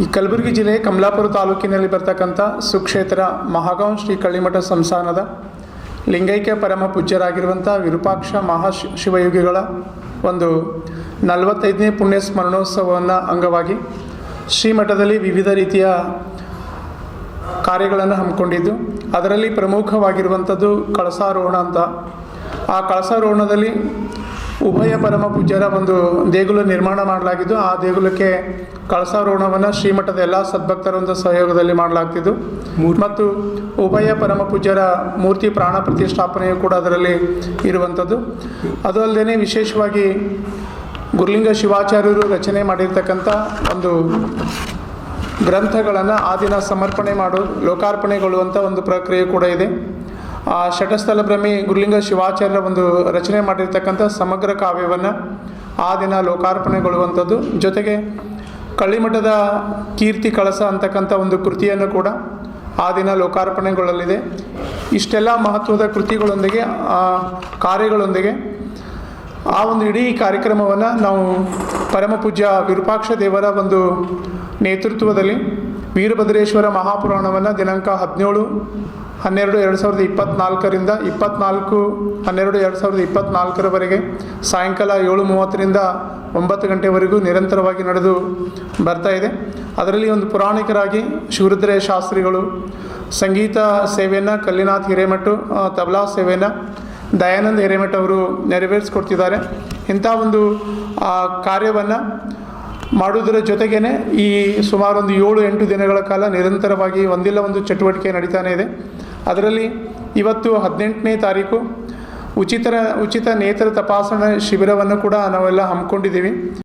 ಈ ಕಲಬುರಗಿ ಜಿಲ್ಲೆ ಕಮಲಾಪುರ ತಾಲೂಕಿನಲ್ಲಿ ಬರ್ತಕ್ಕಂಥ ಸುಕ್ಷೇತ್ರ ಮಹಾಗಾಂವ್ ಶ್ರೀ ಕಳ್ಳಿಮಠ ಸಂಸ್ಥಾನದ ಲಿಂಗೈಕ್ಯ ಪರಮ ಪೂಜ್ಯರಾಗಿರುವಂಥ ವಿರೂಪಾಕ್ಷ ಮಹಾಶಿ ಶಿವಯೋಗಿಗಳ ಒಂದು ನಲವತ್ತೈದನೇ ಪುಣ್ಯ ಸ್ಮರಣೋತ್ಸವವನ್ನು ಅಂಗವಾಗಿ ಶ್ರೀಮಠದಲ್ಲಿ ವಿವಿಧ ರೀತಿಯ ಕಾರ್ಯಗಳನ್ನು ಹಮ್ಮಿಕೊಂಡಿದ್ದು, ಅದರಲ್ಲಿ ಪ್ರಮುಖವಾಗಿರುವಂಥದ್ದು ಕಳಸಾರೋಹಣ ಅಂತ. ಆ ಕಳಸಾರೋಹಣದಲ್ಲಿ ಉಭಯ ಪರಮ ಪೂಜ್ಯರ ಒಂದು ದೇಗುಲ ನಿರ್ಮಾಣ ಮಾಡಲಾಗಿದ್ದು ಆ ದೇಗುಲಕ್ಕೆ ಕಳಸಾರೋಹಣವನ್ನು ಶ್ರೀಮಠದ ಎಲ್ಲ ಸದ್ಭಕ್ತರೊಂದು ಸಹಯೋಗದಲ್ಲಿ ಮಾಡಲಾಗ್ತಿದ್ದು. ಮತ್ತು ಉಭಯ ಪರಮ ಪೂಜ್ಯರ ಮೂರ್ತಿ ಪ್ರಾಣ ಪ್ರತಿಷ್ಠಾಪನೆಯು ಕೂಡ ಅದರಲ್ಲಿ ಇರುವಂಥದ್ದು. ಅದು ಅಲ್ಲದೆ ವಿಶೇಷವಾಗಿ ಗುರುಲಿಂಗ ಶಿವಾಚಾರ್ಯರು ರಚನೆ ಮಾಡಿರ್ತಕ್ಕಂಥ ಒಂದು ಗ್ರಂಥಗಳನ್ನು ಆ ದಿನ ಸಮರ್ಪಣೆ ಮಾಡೋ ಲೋಕಾರ್ಪಣೆಗೊಳ್ಳುವಂಥ ಒಂದು ಪ್ರಕ್ರಿಯೆ ಕೂಡ ಇದೆ. ಆ ಷಟಸ್ಥಲ ಭ್ರಮಿ ಗುರುಲಿಂಗ ಶಿವಾಚಾರ್ಯರ ಒಂದು ರಚನೆ ಮಾಡಿರ್ತಕ್ಕಂಥ ಸಮಗ್ರ ಕಾವ್ಯವನ್ನು ಆ ದಿನ ಲೋಕಾರ್ಪಣೆಗೊಳ್ಳುವಂಥದ್ದು. ಜೊತೆಗೆ ಕಳ್ಳಿಮಠದ ಕೀರ್ತಿ ಕಳಸ ಅಂತಕ್ಕಂಥ ಒಂದು ಕೃತಿಯನ್ನು ಕೂಡ ಆ ದಿನ ಲೋಕಾರ್ಪಣೆಗೊಳ್ಳಲಿದೆ. ಇಷ್ಟೆಲ್ಲ ಮಹತ್ವದ ಕೃತಿಗಳೊಂದಿಗೆ, ಆ ಕಾರ್ಯಗಳೊಂದಿಗೆ ಆ ಒಂದು ಇಡೀ ಕಾರ್ಯಕ್ರಮವನ್ನು ನಾವು ಪರಮಪೂಜ್ಯ ವಿರೂಪಾಕ್ಷ ದೇವರ ಒಂದು ನೇತೃತ್ವದಲ್ಲಿ ವೀರಭದ್ರೇಶ್ವರ ಮಹಾಪುರಾಣವನ್ನು ದಿನಾಂಕ ಹದಿನೇಳು, ಹನ್ನೆರಡು, ಎರಡು ಸಾವಿರದ ಇಪ್ಪತ್ತ್ನಾಲ್ಕರಿಂದ ಇಪ್ಪತ್ತ್ನಾಲ್ಕು ಹನ್ನೆರಡು, ಎರಡು ಸಾವಿರದ ಇಪ್ಪತ್ತ್ನಾಲ್ಕರವರೆಗೆ ಸಾಯಂಕಾಲ ಏಳು ಮೂವತ್ತರಿಂದ ಒಂಬತ್ತು ಗಂಟೆವರೆಗೂ ನಿರಂತರವಾಗಿ ನಡೆದು ಬರ್ತಾ ಇದೆ. ಅದರಲ್ಲಿ ಒಂದು ಪುರಾಣಿಕರಾಗಿ ಶಿವರುದ್ರಯ ಶಾಸ್ತ್ರಿಗಳು, ಸಂಗೀತ ಸೇವೆಯನ್ನು ಕಲ್ಲಿನಾಥ್ ಹಿರೇಮಠು ತಬಲಾ ಸೇವೆಯನ್ನು ದಯಾನಂದ ಹಿರೇಮಠ ಅವರು ನೆರವೇರಿಸ್ಕೊಡ್ತಿದ್ದಾರೆ. ಇಂಥ ಒಂದು ಕಾರ್ಯವನ್ನು ಮಾಡುವುದರ ಜೊತೆಗೇ ಈ ಸುಮಾರು ಒಂದು ಏಳು, ಎಂಟು ದಿನಗಳ ಕಾಲ ನಿರಂತರವಾಗಿ ಒಂದಿಲ್ಲ ಒಂದು ಚಟುವಟಿಕೆ ನಡೀತಾನೆ ಇದೆ. ಅದರಲ್ಲಿ ಇವತ್ತು ಹದಿನೆಂಟನೇ ತಾರೀಕು ಉಚಿತ ಉಚಿತ ನೇತ್ರ ತಪಾಸಣೆ ಶಿಬಿರವನ್ನು ಕೂಡ ನಾವೆಲ್ಲ ಹಮ್ಮಿಕೊಂಡಿದ್ದೀವಿ.